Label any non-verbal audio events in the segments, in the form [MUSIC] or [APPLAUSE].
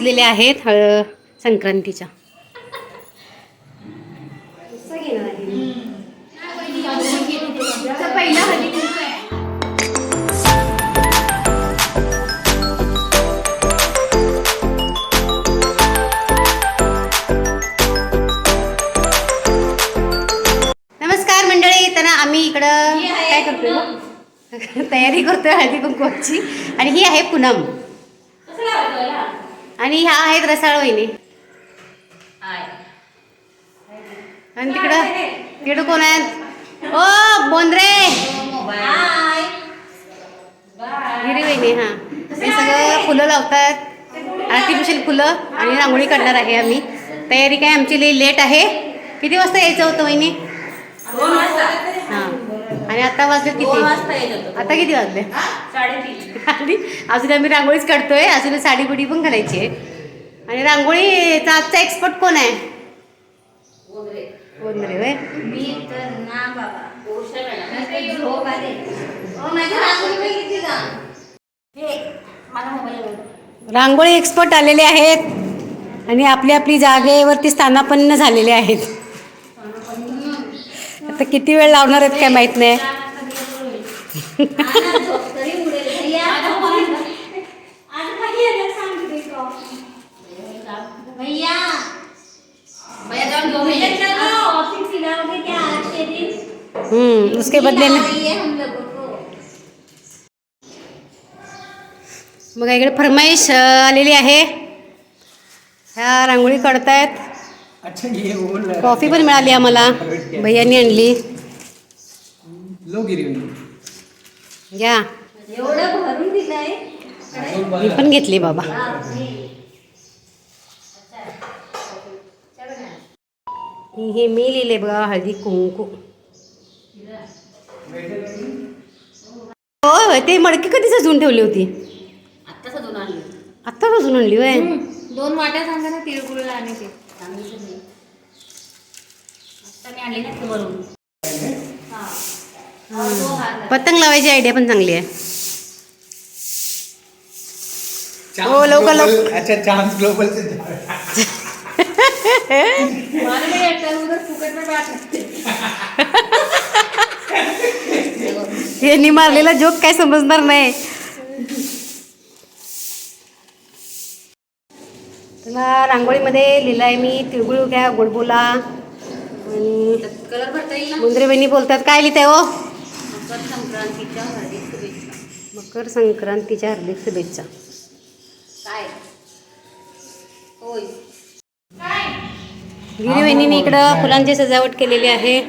पुजलेल्या आहेत हळ संक्रांतीच्या. नमस्कार मंडळी तर आम्ही इकडं काय करतो तयारी करतोय हळदी कुंकवाची. आणि ही आहे पूनम. आणि ह्या आहेत रसाळ वहिनी आणि तिकडं तिकडं कोण आहेत? ओ बोंद्रे. गिरी वहिनी हां. हे सगळं फुलं लावतात आर्टिफिशियल फुलं आणि रांगोळी काढणार आहे आम्ही. तयारी काय आमची लई लेट आहे. किती वाजता यायचं होतं वहिनी? हां. आणि आता वाजले किती? आता किती वाजले? आणि अजून आम्ही रांगोळीच काढतोय. अजून साडी बुडी पण घालायची आहे. आणि रांगोळीचा आजचा एक्सपर्ट कोण आहे? बोंद्रे वय मी तर ना बाबा. रांगोळी एक्सपर्ट आलेले आहेत. आणि आपली आपली जागेवरती स्थानापन्न झालेले आहेत. आता किती वेळ लावणार आहेत काय माहीत नाही [LAUGHS] झोप तरी उडेल. भैया, आज खाली आल्या सांगते तो. भैया भैया चलो ऑफिस सिलाओगे क्या आज के दिन हम्म, उसके बदले में रही हम लोगों को। बघा इकडे फरमाईश आलेली आहे. ह्या रांगोळी काढतायत. कॉफी पण मिळाली आम्हाला. भैयांनी आणली. घ्या. एवढं भरून दिलंय. मी पण घेतली बाबा. हे मी लिहिले बघा हळदी कुंकू. होय होय ते मडकी कधी सजवून ठेवली होती? आता सजून आणली आत्ता सजवून आणली होय? दोन वाट्या सांगा ना तिळगुळ आणि ते. आता मी आणली ना वरून. पतंग लावायची आयडिया पण चांगली आहे. ओ, लवकर, लवकर. अच्छा चांस ग्लोबल से यांनी मारलेला जोक काय समजणार नाही. तुला रांगोळीमध्ये लिहिलाय मी तिळगुळ घ्या गोड बोला. आणि मुंद्रे बहिणी बोलतात काय लिहिताय हो? मकर संक्रांतीच्या हार्दिक शुभेच्छा. मकर संक्रांतीच्या हार्दिक शुभेच्छा काय? होय. गिरी बहिणीने इकडं फुलांची सजावट केलेली आहे.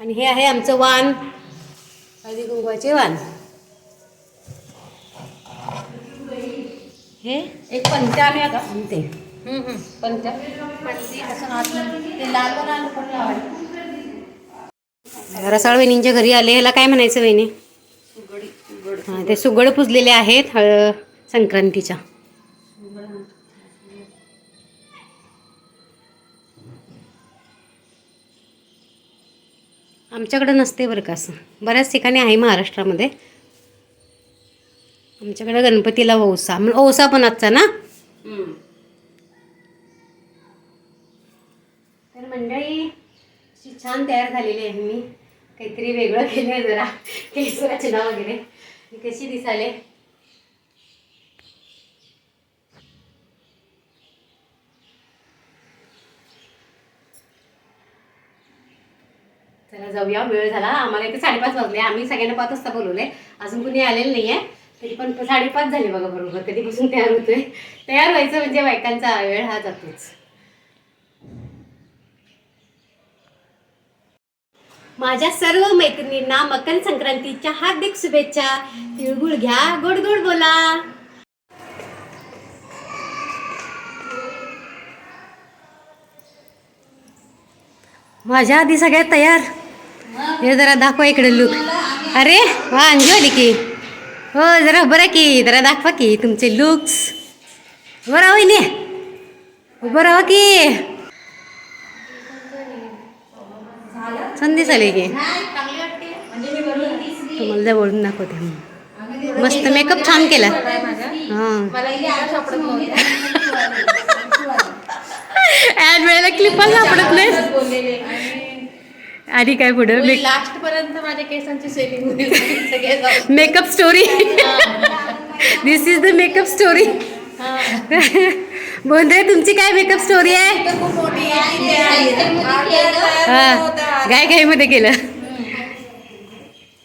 आणि हे आहे आमचं वान. हळदी कुंकवाचे वान. हे? एक पंचा आणूया का ते असं लाल पण लावायचं रसाळ वहिनींच्या घरी आले ह्याला काय म्हणायचं वहिनी? हां ते सुगड पुजलेले आहेत हळ संक्रांतीच्या. आमच्याकडं नसते बरं का असं. बऱ्याच ठिकाणी आहे महाराष्ट्रामध्ये. आमच्याकडं गणपतीला ओसा मग ओसा पण आजचा ना? तर मंडळी अशी छान तयार झालेली आहे मी. काहीतरी वेगळं केलं आहे जरा. केस रचना वगैरे. कशी दिसाले? चला जाऊया वेळ झाला. आम्हाला इथे साडेपाच वाजले. आम्ही सगळ्यांना पाच वाजता बोलवले अजून कुणी आलेलं नाही आहे तरी पण साडेपाच झाले बघा बरोबर. कधीपासून तयार होतोय. तयार व्हायचं म्हणजे बायकांचा वेळ हा जातोच. माझ्या सर्व मैत्रिणींना मकर संक्रांतीच्या हार्दिक शुभेच्छा. तिळगुळ घ्या. गोड गोड बोला. माझ्या आधी सगळ्यात तयार. हे जरा दाखवा इकडे लुक अरे वा अंजू आली की. हो जरा बरं की जरा दाखवा की तुमचे लुक्स बरं वहिनी. उभं राहा की. संधी चालेल की. तुम्हाला जवळून दाखवते मस्त मेकअप छान केला. हां मला इथे आलं सापडत नव्हतं ऍड वेळेला क्लिप सापडत नाही. आणि काय पुढं? लास्ट पर्यंत माझ्या केसांची होईल जाऊ. Makeup story this is the makeup story Bondre तुमची काय मेकअप स्टोरी आहे. हा. गाय गायमध्ये केलं.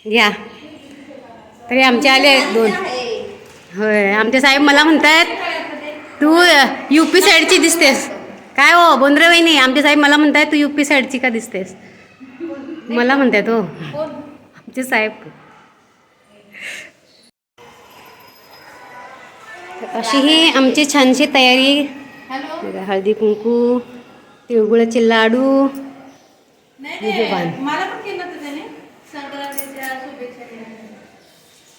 घ्या. तरी आमचे आले आहेत दोन. होय आमचे साहेब मला म्हणतात तू यू पी साईडची दिसतेस. काय हो बोंद्रे वहिनी आमचे साहेब मला म्हणतात तू यू पी साईडची का दिसतेस? मला म्हणतात हो. आमचे साहेब. अशी ही आमची छानशी तयारी. हळदी कुंकू तिळगुळाचे लाडू.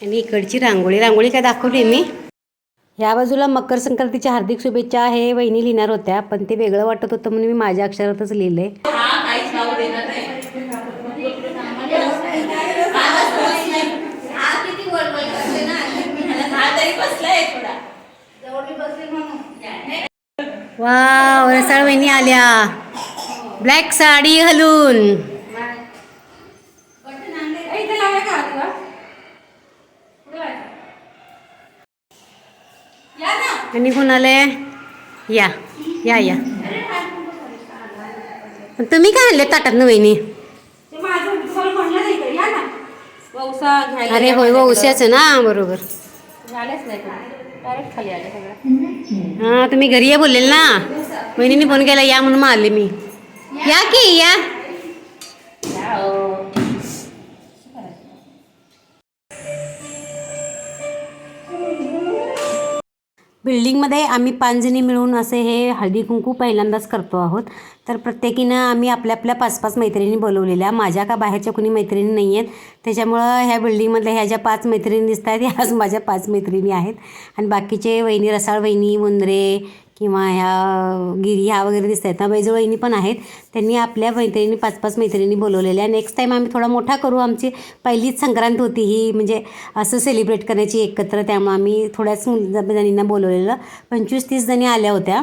आणि इकडची रांगोळी रांगोळी काय दाखवली मी? ह्या बाजूला मकर संक्रांतीच्या हार्दिक शुभेच्छा हे वहिनी लिहिणार होत्या पण ते वेगळं वाटत होतं म्हणून मी माझ्या अक्षरातच लिहिले. वा रसाळ वहिनी आल्या. ब्लॅक साडी घालून. आणि कोण आले. या या या. तुम्ही काय आणले ताटात ना. वहिनी वौसा घ्यायला अरे होय उश्याचं ना बरोबर. झालेच नाही डायरेक्ट खाली आले सगळं. हां तुम्ही घरी या बोललेल ना. वहिनीने फोन केला या म्हणून मग आले मी. या की या. बिल्डिंगमध्ये आम्ही पाचजणी मिळून असे हे हळदी कुंकू पहिल्यांदाच करतो आहोत. तर प्रत्येकीनं आम्ही आपल्या आपल्या पाच पाच मैत्रिणी बोलवलेल्या. माझ्या का बाहेरच्या कुणी मैत्रिणी नाही आहेत त्याच्यामुळं ह्या बिल्डिंगमधल्या ह्या ज्या पाच मैत्रिणी दिसत आहेत ह्याच माझ्या पाच मैत्रिणी आहेत. आणि बाकीचे वहिनी रसाळ वहिनी मुंद्रे किंवा ह्या गिरी ह्या वगैरे दिसत आहेत ना बैजवळीनी पण आहेत. त्यांनी आपल्या मैत्रिणी पाच पाच मैत्रिणी बोलवलेल्या नेक्स्ट टाईम आम्ही थोडा मोठा करू. आमची पहिलीच संक्रांत होती ही म्हणजे असं सेलिब्रेट करायची एकत्र. त्यामुळे आम्ही थोड्याच जणींना बोलवलेलं. पंचवीस तीस जणी आल्या होत्या.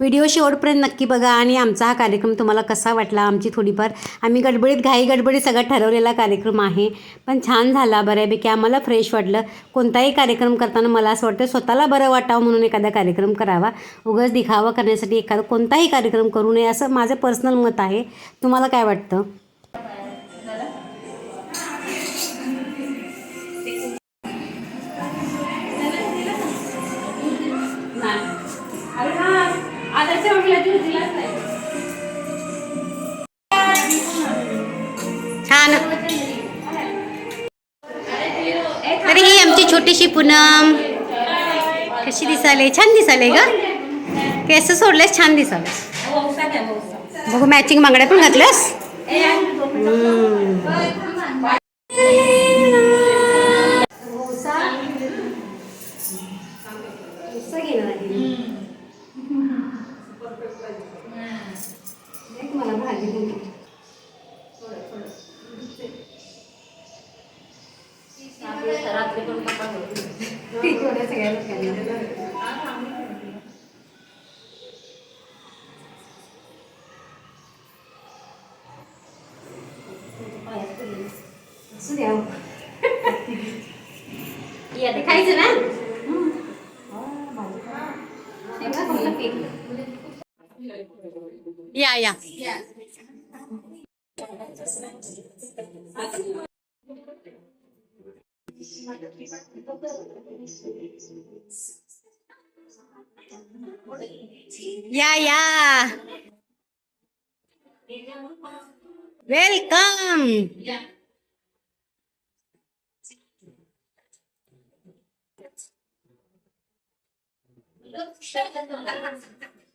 व्हिडिओ शेवटपर्यंत नक्की बघा आणि आमचा हा कार्यक्रम तुम्हाला कसा वाटला आमची थोडीफार आम्ही गडबडीत घाई गडबडीत सगळा ठरवलेला कार्यक्रम आहे. पण छान झाला बऱ्यापैकी आम्हाला फ्रेश वाटलं. कोणताही कार्यक्रम करताना मला असं वाटतं स्वतःला बरं वाटावं म्हणून एखादा कार्यक्रम करावा. उगाच दिखावा करण्यासाठी एखादा कोणताही कार्यक्रम करू नये असं माझं पर्सनल मत आहे. तुम्हाला काय वाटतं? छान अरे ही आमची छोटीशी पूनम. कशी दिसाले छान दिसाले ग. केस सोडलेस छान वौसा बघू मॅचिंग बांगड्या पण घातल्यास? हम्म. असू द्या. खायचं ना या या या या welcome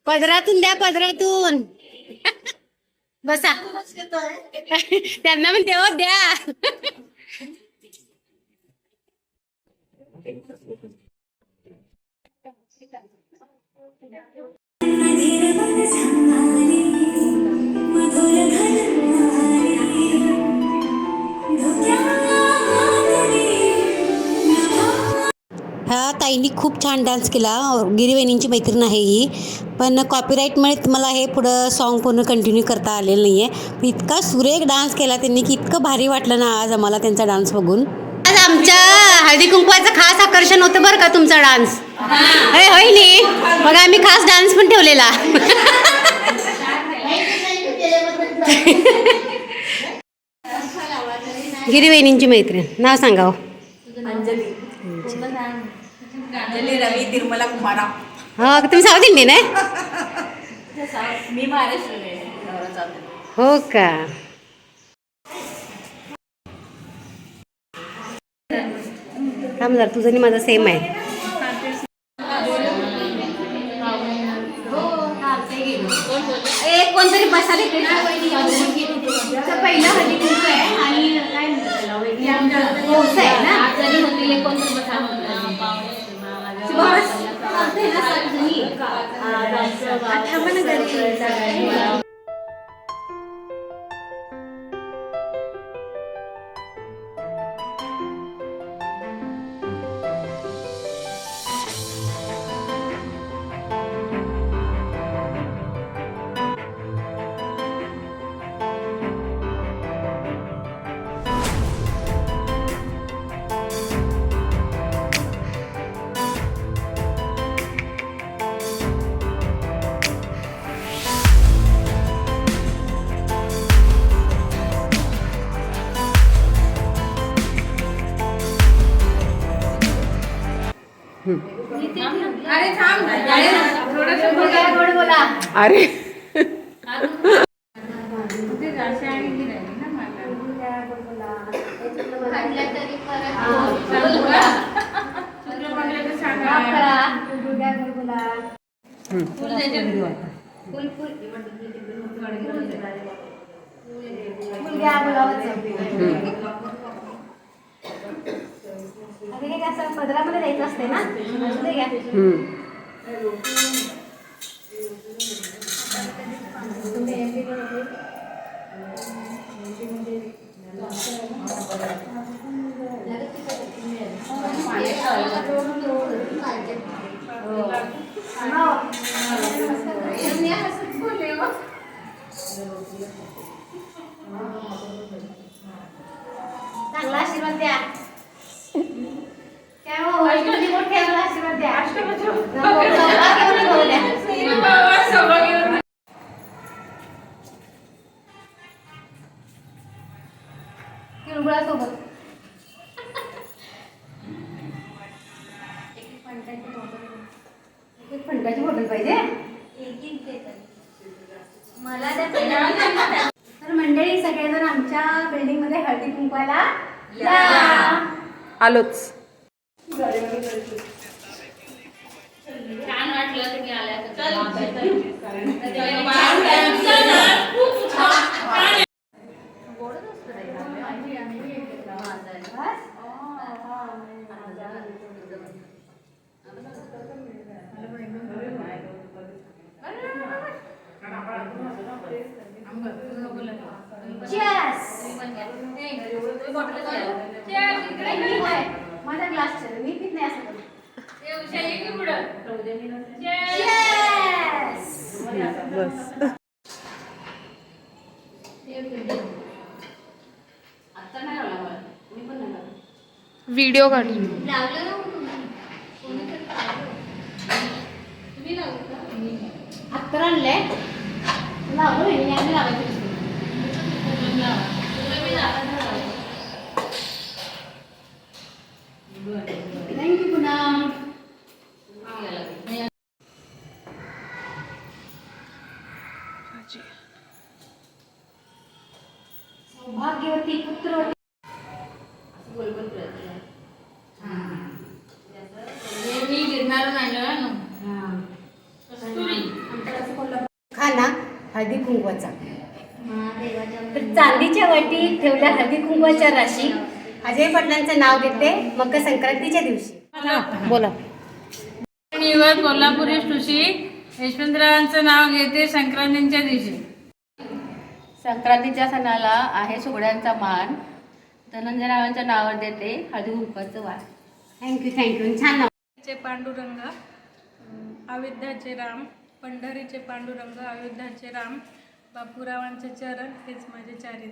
पदरातून द्या पदरातून [LAUGHS] बसा त्यांना म्हणते हो द्या ह्या ताईंनी खूप छान डान्स केला. गिरीवेणींची मैत्रीण आहे ही. पण कॉपीराईटमुळे मला हे पुढं सॉन्ग पूर्ण कंटिन्यू करता आलेलं नाही आहे इतका सुरेख डान्स केला त्यांनी की इतकं भारी वाटलं ना आज आम्हाला त्यांचा डान्स बघून. आज आमच्या हळदी कुंकवाचं खास आकर्षण होतं बरं का तुमचा डान्स. होय होय नी. मग आम्ही खास डान्स पण ठेवलेला. गिरीवेणींची मैत्रीण. नाव सांगाव. अंजली. रवी तिरुमला कुमारा. हा तुम्ही साऊथ इंडियन आहे मी महाराष्ट्र हो का? थांब जरा तुझं आणि माझं सेम आहे. एक कोणतरी बसायला थांबा ना अरे. काढल्या पदरामध्ये द्यायचं असते ना वाटलं तुम्ही आल्या माझा ग्लास मी पित नाही असं. बस आता नाही लावला मला. मी पण नाही लावला. व्हिडिओ काढ लावलं ना मग तुम्ही कोणीतरी लावलं. तुम्ही लावलं का? अत्तर आणलंय लावलं वहिनी, आम्ही लावायचं विसरलो. Thank you, Poonam. सौभाग्यवती पुत्रवती मी गिरणारून आणलं ना खाना हळदी कुंकवाचा महादेवाच्या तर वाटीत ठेवल्या हळदी कुंकवाच्या राशी. अजय पाटलांचं नाव घेते मकर संक्रांतीच्या दिवशी. बोला. वर कोल्हापुरी सुशी यशवंतरावांचं नाव घेते संक्रांतीच्या दिवशी. संक्रांतीच्या सणाला आहे सुगड्यांचा मान. धनंजयरावांच्या नावावर देते हळदी कुंकवाचं वाण थँक्यू थँक्यू छान नाव. पांडुरंग अयोध्याचे राम पंढरीचे पांडुरंग अयोध्याचे राम बापूरावांचे चरण हेच माझे चारी